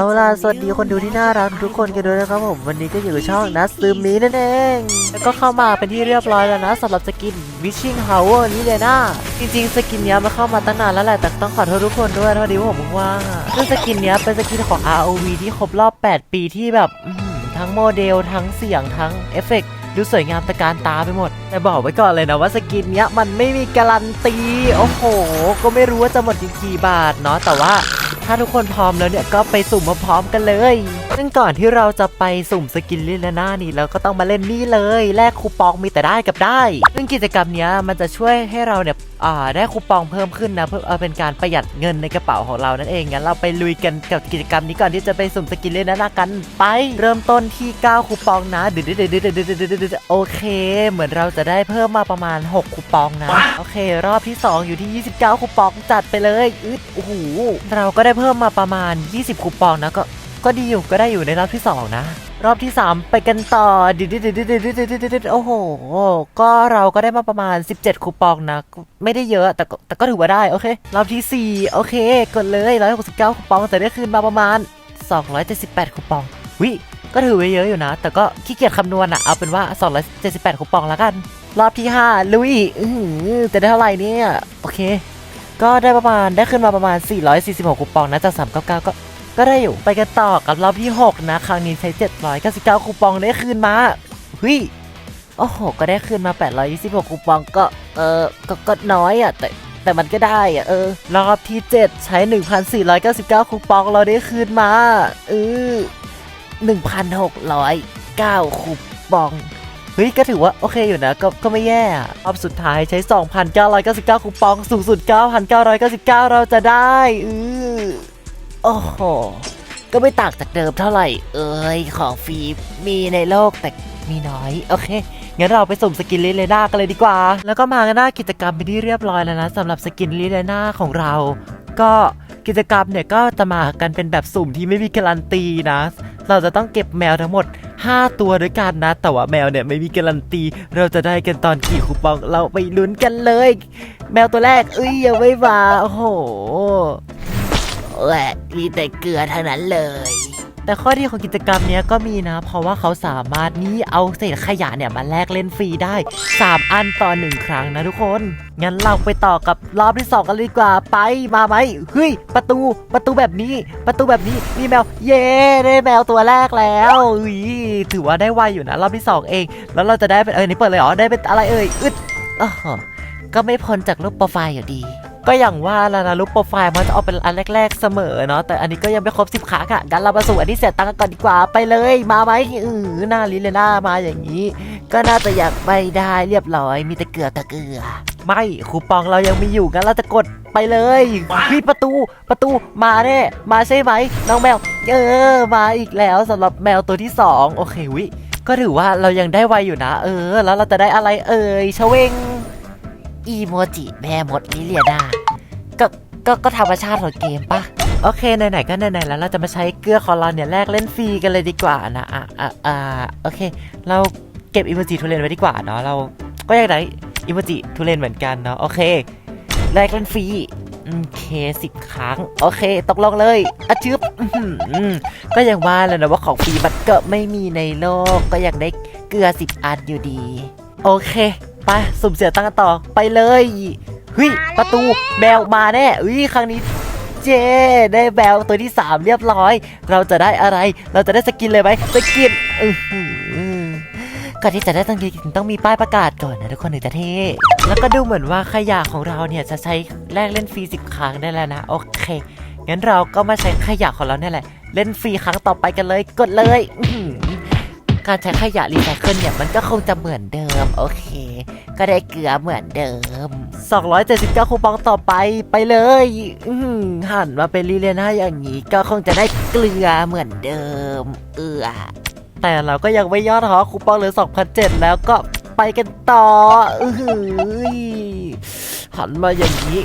เอาล่ะสวัสดีคนดูที่น่ารักทุกคนกันด้วยนะครับผมวันนี้ก็อยู่กับช่องนัสซึมมีนั่นเอง แล้วก็เข้ามาเป็นที่เรียบร้อยแล้วนะสำหรับสกินวิชิงเฮาเวอร์นี่เลยนะจริงๆสกินนี้มันเข้ามาตั้งนานแล้วแหละแต่ต้องขอโทษทุกคนด้วยเพราะดีว่ผมว่างซึ่งสกินนี้เป็นสกินของ ROV ที่ครบรอบ 8 ปีที่แบบทั้งโมเดลทั้งเสียงทั้งเอฟเฟกต์ดูสวยงามตะการตาไปหมด แต่บอกไว้ก่อนเลยนะว่าสกินเนี้ยมันไม่มีการันตี โอ้โห ก็ไม่รู้ว่าจะหมดกี่บาทเนาะแต่ว่า ถ้าทุกคนพร้อมแล้วเนี่ยก็ไปสุ่มมาพร้อมกันเลย ซึ่งก่อนที่เราจะไปสุ่มสกินลิลนานี่เราก็ต้องมาเล่นนี่เลยแลกคูปองมีแต่ได้กับได้ ซึ่งกิจกรรมนี้มันจะช่วยให้เราเนี่ยอ่าได้คูปองเพิ่มขึ้นนะเพื่อเป็นการประหยัดเงินในกระเป๋าของเรานั่นเองงั้นเราไปลุยกันกับกิจกรรมนี้ก่อนที่จะไปสุ่มสกินลิลนากัน ไป เริ่มต้นที่ 9 คูปองนะเดืดดดโอเค เหมือนเราจะได้เพิ่มมาประมาณ 6 คูปองนะโอเค รอบที่ 2 อยู่ที่ 29 คูปองจัดไปเลยอึดโอ้โหเราก็ได้เพิ่มมาประมาณ 20 คูปองนะก็ก็ดีอยู่ก็ได้อยู่ในรอบที่ 2 นะ รอบที่ 3 ไปกันต่อดิดดิดดิดดิดดิดดิดิดิโอ้โห ก็เราก็ได้มาประมาณ 17 คูปองนะ ไม่ได้เยอะแต่แต่ก็ถือว่าได้โอเค รอบที่ 4 โอเค กดเลย 169 คูปองแต่ได้คืนมาประมาณ 278 คูปอง วิก็ถือว่าเยอะอยู่นะ แต่ก็ขี้เกียจคำนวณอะเอาเป็นว่า 278 คูปองแล้วกัน รอบที่ 5 ลุยอือจะได้เท่าไหร่เนี่ย โอเค ก็ได้ประมาณได้ขึ้นมาประมาณ 446คูปองนะจาก 399 ก็ก็ได้อยู่ไปกันต่อกับรอบที่ 6 นะ ครั้งนี้ใช้ 799 คูปองได้คืนมาเฮ้ยโอ้โห ก็ได้คืนมา 826 คูปองก็เออก็ก็น้อยอะแต่แต่มันก็ได้อะเออ รอบที่ 7 ใช้ 1,499 คูปองเราได้คืนมาเออ1,609 คูปอง เฮ้ยก็ถือว่าโอเคอยู่นะก็ก็ไม่แย่อะรอบสุดท้ายใช้ 2,999 คูปองสูงสุด 9,999 เราจะได้อือโอ้โหก็ไม่ต่างจากเดิมเท่าไหร่ เอ้ยของฟรีมีในโลกแต่มีน้อย โอเคงั้นเราไปสุ่มสกินลิเลน่ากันเลยดีกว่า แล้วก็มากันหน้ากิจกรรมเป็นที่เรียบร้อยแล้วนะสำหรับสกินลิเลน่าของเรา ก็กิจกรรมเนี่ยก็จะมากันเป็นแบบสุ่มที่ไม่มีการันตีนะ เราจะต้องเก็บแมวทั้งหมด 5 ตัวด้วยกันนะ แต่ว่าแมวเนี่ยไม่มีการันตี เราจะได้กันตอนกี่คูปองเราไปลุ้นกันเลย แมวตัวแรกเอ้ยยังไม่มาโอ้โหแหละมีแต่เกลือเท่านั้นเลย แต่ข้อดีของกิจกรรมนี้ก็มีนะ เพราะว่าเขาสามารถนี่เอาเศษขยะเนี่ยมาแลกเล่นฟรีได้ 3 อันต่อ 1 ครั้งนะทุกคน งั้นเราไปต่อกับรอบที่ 2 กันเลยดีกว่าไปมาไหมเฮ้ย ประตูประตูแบบนี้ ประตูแบบนี้มีแมว เย้ได้แมวตัวแรกแล้วอุ้ยถือว่าได้ไวอยู่นะ รอบที่ 2 เอง แล้วเราจะได้เป็นเออนี่เปิดเลยเหรอได้เป็นอะไรเอ่ยอึดอ๋อก็ไม่พ้นจากรูปโปรไฟล์อยู่ดี ก็อย่างว่าแล้วนะรูปโปรไฟล์มันจะเอาเป็นอันแรก ๆเสมอเนาะแต่อันนี้ก็ยังไม่ครบสิบครั้งอะงั้นเรามาสู่อันที่เสียตังค์กันก่อนดีกว่าไปเลยมาไหมเออหน้าลิเลน่ามาอย่างนี้ ก็น่าจะอยากไปได้เรียบร้อย มีแต่เกลือแต่เกลือ ไม่คูปองเรายังมีอยู่งั้นเราจะกดไปเลยพี่ประตูประตูมาแน่มาใช่ไหมน้องแมว เออ มาอีกแล้วสำหรับแมวตัวที่สองโอเควิก็ถือว่าเรายังได้ไวอยู่นะ เออ แล้วเราจะได้อะไรเอ่ยชเวง อีโมจิแม่มดลิเลียนาก็ก็ก็ธรรมชาติของเกมปะโอเคไหนๆก็ไหนๆแล้วเราจะมาใช้เกลือของเราเนี่ยแลกเล่นฟรีกันเลยดีกว่านะอะอะอะโอเค เราเก็บอีโมจิทุเรนไว้ดีกว่าเนาะเราก็อยากได้อิโมจิทุเรนเหมือนกันเนาะโอเคแลกเล่นฟรีโอเคสิบครั้ง โอเคตกลงเลยอะชึบอื้อหือก็ยังว่าแล้วนะว่าของฟรีมันก็ไม่มีในโลก ก็ยังได้เกลือสิบอันอยู่ดี โอเค ไปสุ่มเสียตังค์กันต่อไปเลยเฮ้ยประตูแมวมาแน่อุ้ยครั้งนี้เจได้แมวตัวที่ 3 เรียบร้อย เราจะได้อะไร เราจะได้สกินเลยไหมสกินอือหือก่อนที่จะได้ต้องต้องมีป้ายประกาศก่อนนะทุกคนถึงจะเท่แล้วก็ดูเหมือนว่าขยะของเราเนี่ยจะใช้แลกเล่นฟรี10ครั้งได้แล้วนะโอเคงั้นเราก็มาใช้ขยะของเราเนี่ยแหละ เล่นฟรีครั้งต่อไปกันเลย กดเลยอื้อหือ การใช้ขยะรีไซเคิลเนี่ยมันก็คงจะเหมือนเดิม โอเค ก็ได้เกลือเหมือนเดิม 279คูปองต่อไปไปเลยอืหันมาเป็นลีเลียนาอย่างนี้ก็คงจะได้เกลือเหมือนเดิม เออแต่เราก็ยังไม่ยอท้อคูปองเหลือ2,007แล้วก็ไปกันต่ออหันมาอย่างนี้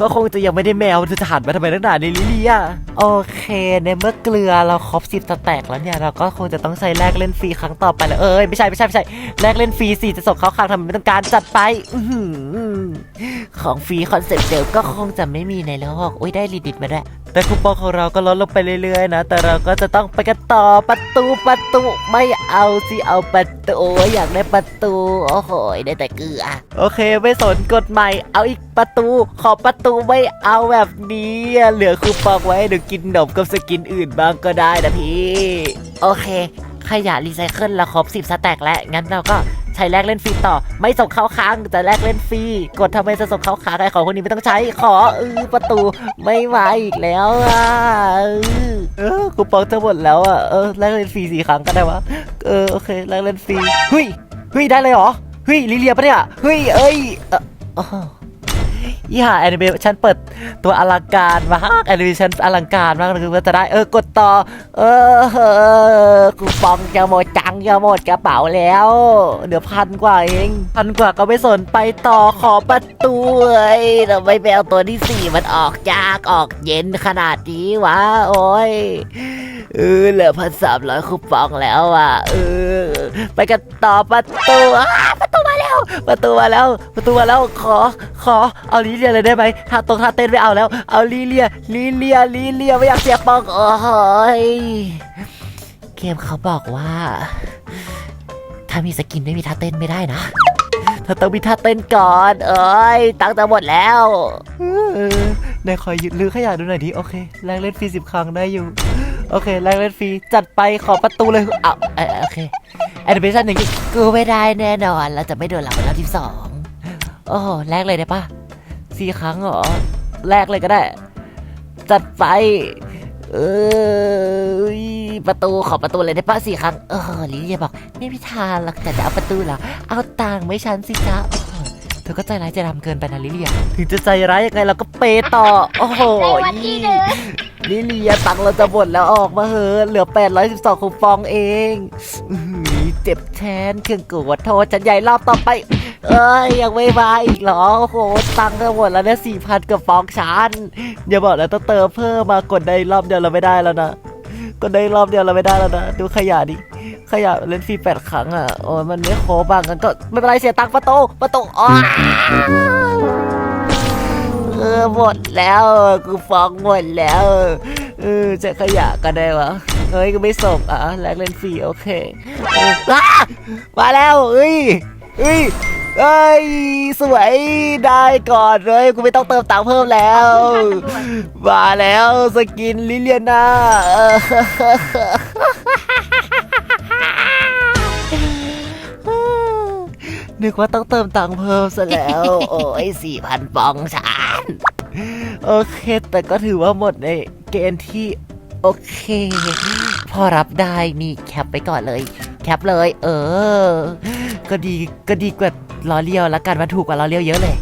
ก็คงจะยังไม่ได้แมวจะหันมาทำไมตั้งนานในลิเลียโอเคในเมื่อเกลือเราครบสิบสแต็กแล้วเนี่ยเราก็คงจะต้องใช้แลกเล่นฟรีครั้งต่อไปแล้วเอ้ยไม่ใช่ไม่ใช่ไม่ใช่แลกเล่นฟรีสิจะส่งเขาครั้งทำไมไม่ต้องการจัดไปอของฟรีคอนเซ็ปต์เดิมก็คงจะไม่มีในโลกอุ้ยได้รีดิตมาด้วย แต่คูปองของเราก็ลดลงไปเรื่อยๆนะ แต่เราก็จะต้องไปกันต่อประตูประตูไม่เอาสิเอาประตูอยากได้ประตู โอ้โหได้แต่เกลือ โอเค ไม่สนกฎใหม่ เอาอีกประตู ขอประตูไม่เอาแบบนี้ เหลือคูปองไว้ให้หนูกินขนมกับสกินอื่นบ้างก็ได้นะพี่ โอเค ขยะรีไซเคิลละครบ10สแต็กแล้วงั้นเราก็ ช้แลกเล่นฟรีต่อ ไม่ส่งเข้าค้างแต่แลกเล่นฟรีกดทำไมจะส่งเข้าค้างไอ้ของคนนี้ไม่ต้องใช้ขอเออประตูไม่มาอีกแล้วอะเออคูปองจะหมดแล้วอะเออแลกเล่นฟรีสี่ครั้งก็ได้วะเออโอเคแลกเล่นฟรีเฮ้ยเฮ้ยได้เลยเหรอเฮ้ยลิเลียปะเนี่ยเฮ้ยเอ้ยเออ ยี่ห้าแอนิเมชันเปิดตัวอลังการมากแอนิเมชันอลังการมากคือว่าจะได้เออกดต่อ เออคูปองจะหมดจังจะหมดกระเป๋าแล้วเดี๋ยวพันกว่าเองพันกว่าก็ไม่สนไปต่อขอประตูเอ้ยทำไมแมวตัวที่สี่มันออกยากออกเย็นขนาดนี้วะโอ้ยเออเหลือพันสามร้อยคูปองแล้วอะเออไปกันต่อประตูอ้า ประตูมาแล้ว ประตูมาแล้ว ขอ ขอ เอาลีเลียเลยได้ไหมถ้าตรงท่าเต้นไม่เอาแล้ว เอาลีเลียลีเลียลีเลียไม่อยากเสียปองโอ้ยเกมเขาบอกว่า ถ้ามีสกินไม่มีท่าเต้นไม่ได้นะถ้าต้องมีท่าเต้นก่อน เอ้ย ตังค์จะหมดแล้วเออไหนขอหยุดลือขยะดูหน่อยดิ โอเค แรงเล่นฟรีสิบครั้งได้อยู่ โอเค แรงเล่นฟรี จัดไปขอประตูเลยเอาโอเค แอนิเมชันอย่งกูไม่ได้แน่นอน เราจะไม่โดนหลังวันที่สองโอ้โหแรกเลยได้ปะสี่ครั้งเหรอแรกเลยก็ได้ จัดไป เออประตูขอประตูเลยได้ปะสี่ครั้ง เออลิเลียบอก ไม่มีทางหรอกแต่จะเอาประตูเหรอ เอาตังค์ไม่ฉันสิจ๊ะเธอก็ใจร้ายใจดำเกินไปนะลิเลีย ถึงจะใจร้ายยังไงเราก็เปย์ต่อ โอ้โห ในวันที่หนึ่ง ลิเลียตังเราจะหมดแล้วออกมาเหอะเหลือ 812คูปองเองอื้อหือเจ็บแทนเครื่องกูขอโทษฉันใหญ่รอบต่อไป เอ้ย ยังไม่มาอีกเหรอโอ้โหตังค์จะหมดแล้วเนี่ยสี่พันกับฟองชันอย่าบอกนะต้องเติมเพิ่มมากดได้รอบเดียวเราไม่ได้แล้วนะกดได้รอบเดียวเราไม่ได้แล้วนะ ดูขยะดิขยะเล่นฟรีแปดครั้งอะโอ้ยมันไม่โคบางกันก็ไม่เป็นไรเสียตังค์ประตูประตูอ๋อ ออหมดแล้วกูฟ้องหมดแล้วเออจะขยะก็ได้วะเฮ้ยก็ไม่ส่งอะแลกเล่นฟรีโอเคเอออะมาแล้วเอ้ยเอ้ยเอ้ยสวยได้ก่อนเลยกูไม่ต้องเติมตังค์เพิ่มแล้ว มาแล้วสกินลิเลียนา นึกว่าต้องเติมตังค์เพิ่มซะแล้ว โอ้ยสี่พันปองฉันโอเค แต่ก็ถือว่าหมดในเกณฑ์ที่ โอเค พอรับได้นี่แคปไปก่อนเลย แคปเลย เออ ก็ดีก็ดีกว่าล้อเลียวแล้วกันมันถูกกว่าล้อเลียวเยอะเลย